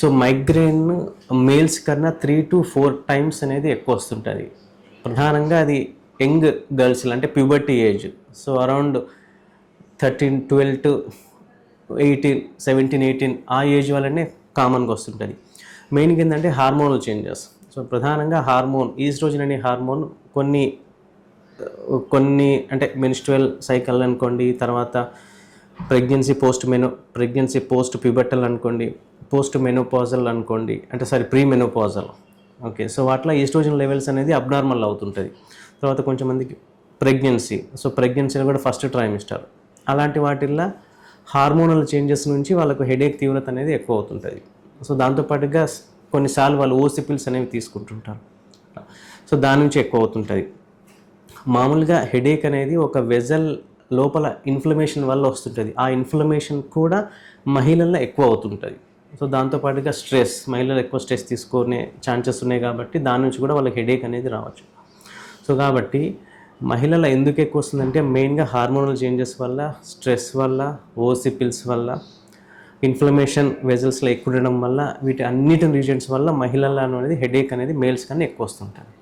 So migraine males కన్నా three to four times అనేది ఎక్కువ వస్తుంటుంది. ప్రధానంగా అది యంగ్ గర్ల్స్ అంటే puberty age so around thirteen twelve to eighteen seventeen eighteen ఆ ఏజ్ వల్లనే కామన్గా వస్తుంటుంది. మెయిన్గా ఏంటంటే హార్మోనల్ చేంజెస్ సో ప్రధానంగా హార్మోన్ ఈస్ట్రోజన్ అనే హార్మోన్ కొన్ని కొన్ని అంటే మెన్స్ట్రువల్ సైకిల్ అనుకోండి తర్వాత pregnancy post meno pregnancy post pubertal అనుకోండి పోస్ట్ మెనోపాజల్ అనుకోండి అంటే sorry pre menopausal okay so వాటిలో ఈస్ట్రోజన్ లెవెల్స్ అనేది అబ్నార్మల్ అవుతుంటుంది. తర్వాత కొంచెం మందికి ప్రెగ్నెన్సీ సో ప్రెగ్నెన్సీలో కూడా ఫస్ట్ ట్రైమిస్టర్ అలాంటి వాటిల్లో హార్మోనల్ చేంజెస్ నుంచి వాళ్ళకు హెడేక్ తీవ్రత అనేది ఎక్కువ అవుతుంటుంది. సో దాంతోపాటుగా కొన్నిసార్లు వాళ్ళు ఓసిపిల్స్ అనేవి తీసుకుంటుంటారు. సో దాని నుంచి ఎక్కువ అవుతుంటుంది. మామూలుగా హెడేక్ అనేది ఒక వెజల్ లోపల ఇన్ఫ్లమేషన్ వల్ల వస్తుంటుంది. ఆ ఇన్ఫ్లమేషన్ కూడా మహిళల్లో ఎక్కువ అవుతుంటుంది. సో దాంతోపాటుగా స్ట్రెస్ మహిళలు ఎక్కువ స్ట్రెస్ తీసుకునే ఛాన్సెస్ ఉన్నాయి కాబట్టి దాని నుంచి కూడా వాళ్ళకి హెడేక్ అనేది రావచ్చు. సో కాబట్టి మహిళల ఎందుకు ఎక్కువ వస్తుందంటే మెయిన్గా హార్మోనల్ చేంజెస్ వల్ల స్ట్రెస్ వల్ల ఓసిపిల్స్ వల్ల ఇన్ఫ్లమేషన్ వెజల్స్లో ఎక్కువ ఉండడం వల్ల వీటి అన్నిటి రీజన్స్ వల్ల మహిళల అనేది హెడేక్ అనేది మేల్స్ కన్నా ఎక్కువ వస్తుంటుంది